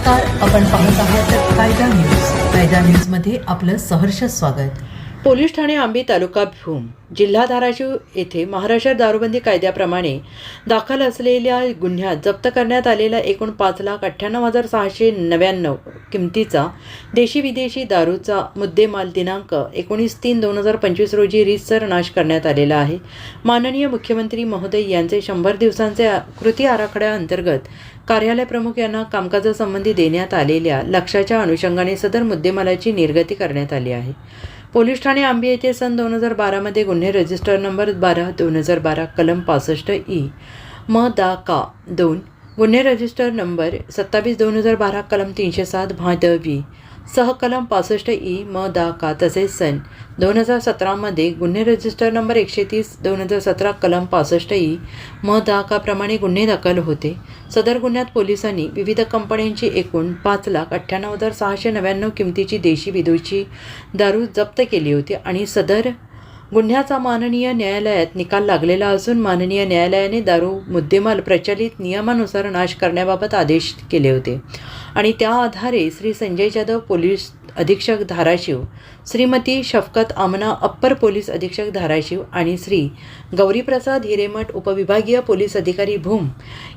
नमस्कार आपण पाहत आहात कायदा न्यूज. कायदा न्यूजमध्ये आपलं सहर्ष स्वागत. पोलीस ठाणे आंबी तालुका भूम जिल्हा धाराशिव येथे महाराष्ट्र दारूबंदी कायद्याप्रमाणे दाखल असलेल्या गुन्ह्यात जप्त करण्यात आलेला एकूण पाच लाख अठ्ठ्याण्णव हजार सहाशे नव्याण्णव किमतीचा देशी विदेशी दारूचा मुद्देमाल दिनांक एकोणीस तीन दोन हजार पंचवीस रोजी रीतसर नाश करण्यात आलेला आहे. माननीय मुख्यमंत्री महोदय यांचे शंभर दिवसांचे कृती आराखड्याअंतर्गत कार्यालय प्रमुख यांना कामकाजासंबंधी देण्यात आलेल्या लक्षाच्या अनुषंगाने सदर मुद्देमालाची निर्गती करण्यात आली आहे. पोलीस ठाणे आंबी येथे सन दोन हजार बारामध्ये गुन्हे रजिस्टर नंबर बारा दोन हजार बारा कलम पासष्ट ई म दा का दोन गुन्हे रजिस्टर नंबर सत्तावीस दोन हजार बारा कलम तीनशे सात भा द वी सह कलम पासष्ट ई म दा का तसेच सन दोन हजार सतरामध्ये गुन्हे रजिस्टर नंबर एकशे तीस दोन हजार सतरा कलम पासष्ट ई म दा का प्रमाणे गुन्हे दाखल होते. सदर गुन्ह्यात पोलिसांनी विविध कंपन्यांची एकूण पाच लाख अठ्ठ्याण्णव हजार सहाशे नव्याण्णव किमतीची देशी विदेशी दारू जप्त केली होती आणि सदर गुन्ह्याचा माननीय न्यायालयात निकाल लागलेला असून माननीय न्यायालयाने दारू मुद्देमाल प्रचलित नियमानुसार नाश करण्याबाबत आदेश केले होते. आणि त्या आधारे श्री संजय जाधव पोलीस अधीक्षक धाराशिव श्रीमती शफकत आमना अप्पर पोलीस अधीक्षक धाराशिव आणि श्री गौरीप्रसाद हिरेमठ उपविभागीय पोलीस अधिकारी भूम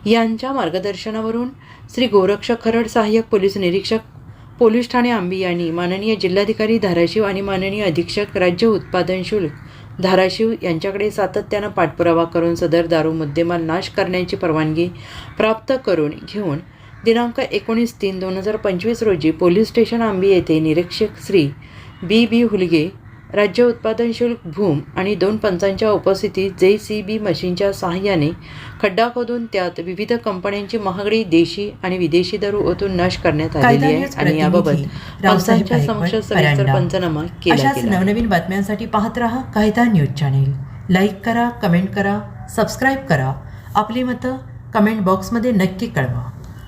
यांच्या मार्गदर्शनावरून श्री गोरक्षक खरड सहाय्यक पोलीस निरीक्षक पोलीस ठाणे आंबी यांनी माननीय जिल्हाधिकारी धाराशिव आणि माननीय अधीक्षक राज्य उत्पादन शुल्क धाराशिव यांच्याकडे सातत्यानं पाठपुरावा करून सदर दारू मुद्देमाल नाश करण्याची परवानगी प्राप्त करून घेऊन दिनांक एकोणीस तीन दोन हजार पंचवीस रोजी पोलीस स्टेशन आंबी येथे निरीक्षक श्री बी बी हुलगे राज्य उत्पादन शुल्क भूम आणि दोन पंचांच्या उपस्थितीत जे सी बी मशीनच्या सहाय्याने खड्डा खोदून त्यात विविध कंपन्यांची महागडी देशी आणि विदेशी दारू ओतून नाश करण्यात आलेली आहे आणि याबाबत पंचांच्या समक्ष सविस्तर. पंचनामा केला नवनवीन बातम्यांसाठी पाहत रहा कायदा न्यूज चॅनेल. लाईक करा कमेंट करा सबस्क्राईब करा. आपली मतं कमेंट बॉक्समध्ये नक्की कळवा.